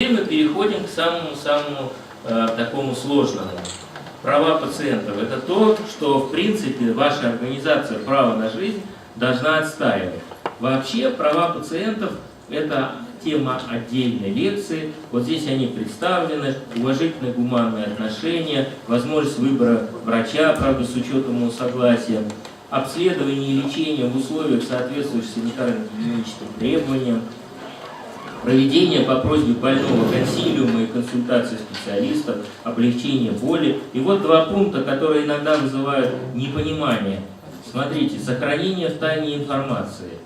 Теперь мы переходим к самому-самому э, такому сложному. Права пациентов. Это то, что в принципе ваша организация «Право на жизнь» должна отстаивать. Вообще права пациентов – это тема отдельной лекции. Вот здесь они представлены. Уважительное гуманное отношение, возможность выбора врача, правда, с учетом его согласия, обследование и лечение в условиях, соответствующих санитарно-гигиеническим требованиям, проведение по просьбе больного консилиума и консультации специалистов, облегчение боли. И вот два пункта, которые иногда вызывают непонимание. Смотрите, сохранение в тайне информации.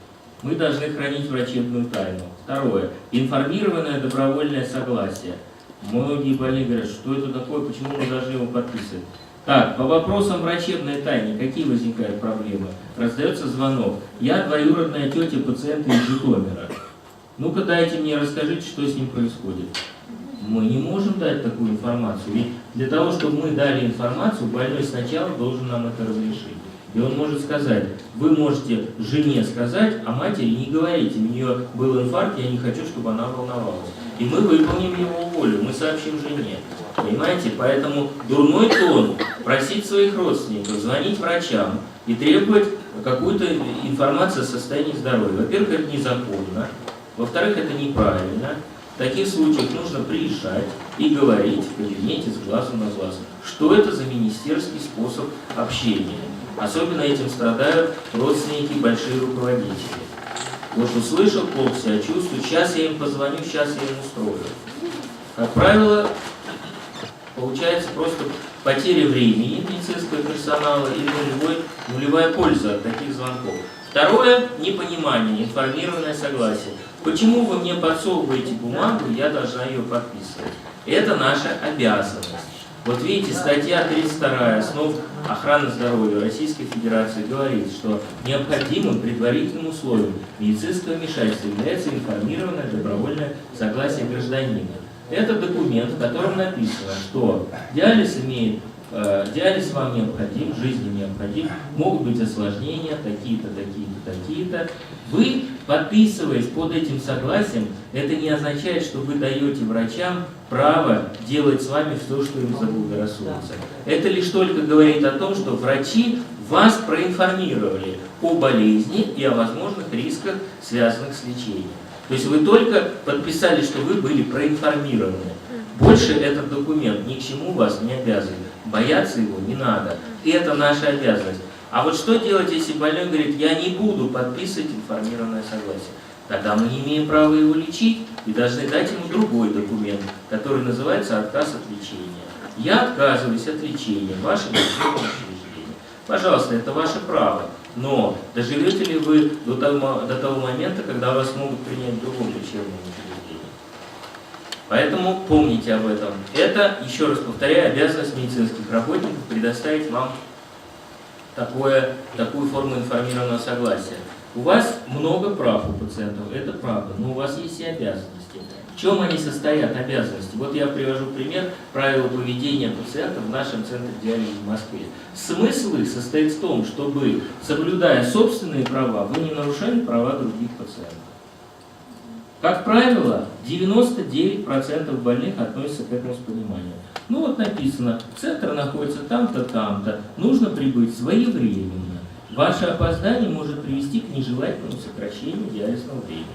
Мы должны хранить врачебную тайну. Второе. Информированное добровольное согласие. Многие больные говорят, что это такое, почему мы должны его подписывать. Так, по вопросам врачебной тайны, какие возникают проблемы? Раздается звонок. Я двоюродная тетя пациента из Житомира. Ну-ка дайте мне, расскажите, что с ним происходит. Мы не можем дать такую информацию. Ведь для того, чтобы мы дали информацию, больной сначала должен нам это разрешить. И он может сказать, вы можете жене сказать, а матери не говорите, у нее был инфаркт, я не хочу, чтобы она волновалась. И мы выполним его волю, мы сообщим жене. Понимаете? Поэтому дурной тон просить своих родственников, звонить врачам и требовать какую-то информацию о состоянии здоровья. Во-первых, это незаконно. Во-вторых, это неправильно. В таких случаях нужно приезжать и говорить в кабинете с глазу на глаз, что это за министерский способ общения. Особенно этим страдают родственники, большие руководители. Вот услышал, плохо себя чувствую, сейчас я им позвоню, сейчас я им устрою. Как правило, получается просто потеря времени медицинского персонала и нулевой, нулевая польза от таких звонков. Второе – непонимание, информированное согласие. Почему вы мне подсовываете бумагу, я должна ее подписывать? Это наша обязанность. Вот видите, статья 32 основ охраны здоровья Российской Федерации говорит, что необходимым предварительным условием медицинского вмешательства является информированное добровольное согласие гражданина. Это документ, в котором написано, что диализ имеет диализ вам необходим, жизни необходим, могут быть осложнения, такие-то, такие-то, такие-то. Вы, подписываясь под этим согласием, это не означает, что вы даете врачам право делать с вами все, что им заблагорассудится. Это лишь только говорит о том, что врачи вас проинформировали о болезни и о возможных рисках, связанных с лечением. То есть вы только подписали, что вы были проинформированы. Больше этот документ ни к чему вас не обязывает. Бояться его не надо. И это наша обязанность. А вот что делать, если больной говорит, я не буду подписывать информированное согласие? Тогда мы не имеем права его лечить и должны дать ему другой документ, который называется отказ от лечения. Я отказываюсь от лечения в вашем лечебном учреждении. Пожалуйста, это ваше право. Но доживете ли вы до того, до того момента, когда вас могут принять в другом лечебном учреждении? Поэтому помните об этом. Это, еще раз повторяю, обязанность медицинских работников предоставить вам такое, такую форму информированного согласия. У вас много прав у пациентов, это правда, но у вас есть и обязанности. В чем они состоят, обязанности? Вот я привожу пример правила поведения пациентов в нашем центре диализа в Москве. Смысл их состоит в том, чтобы, соблюдая собственные права, вы не нарушали права других пациентов. Как правило, 99% больных относятся к этому с пониманием. Ну вот написано, центр находится там-то, там-то, нужно прибыть своевременно. Ваше опоздание может привести к нежелательному сокращению диализного времени.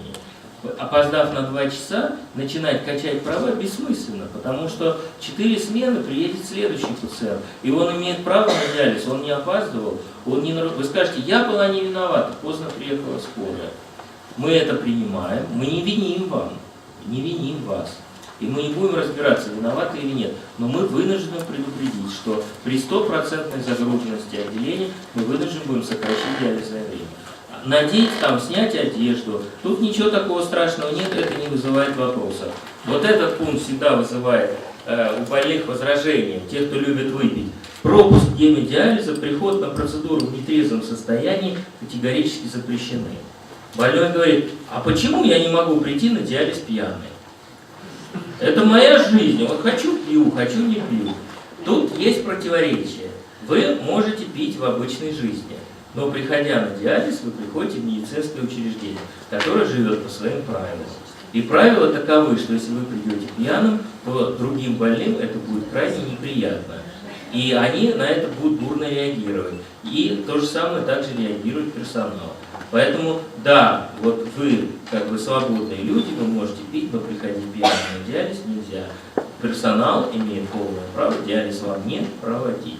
Опоздав на 2 часа, начинать качать права бессмысленно, потому что 4 смены приедет следующий пациент, и он имеет право на диализ, он не опаздывал, он не. Вы скажете, я была не виновата, поздно приехала скорая. Мы это принимаем, мы не виним вам, не виним вас. И мы не будем разбираться, виноваты или нет. Но мы вынуждены предупредить, что при стопроцентной загруженности отделения мы вынуждены будем сокращать диализное время. Надеть, там, снять одежду. Тут ничего такого страшного нет, это не вызывает вопросов. Вот этот пункт всегда вызывает э, у больных возражения, тех, кто любит выпить. Пропуск гемодиализа, приход на процедуру в нетрезвом состоянии категорически запрещены. Больной говорит, а почему я не могу прийти на диализ пьяный? Это моя жизнь. Вот хочу пью, хочу не пью. Тут есть противоречие. Вы можете пить в обычной жизни, но приходя на диализ, вы приходите в медицинское учреждение, которое живет по своим правилам. И правило таковы, что если вы придете пьяным, то другим больным это будет крайне неприятно. И они на это будут бурно реагировать. И то же самое также реагирует персонал. Поэтому, да, вот вы, как бы свободные люди, вы можете пить, но приходить пьяным на диализ нельзя. Персонал имеет полное право диализ вам не проводить.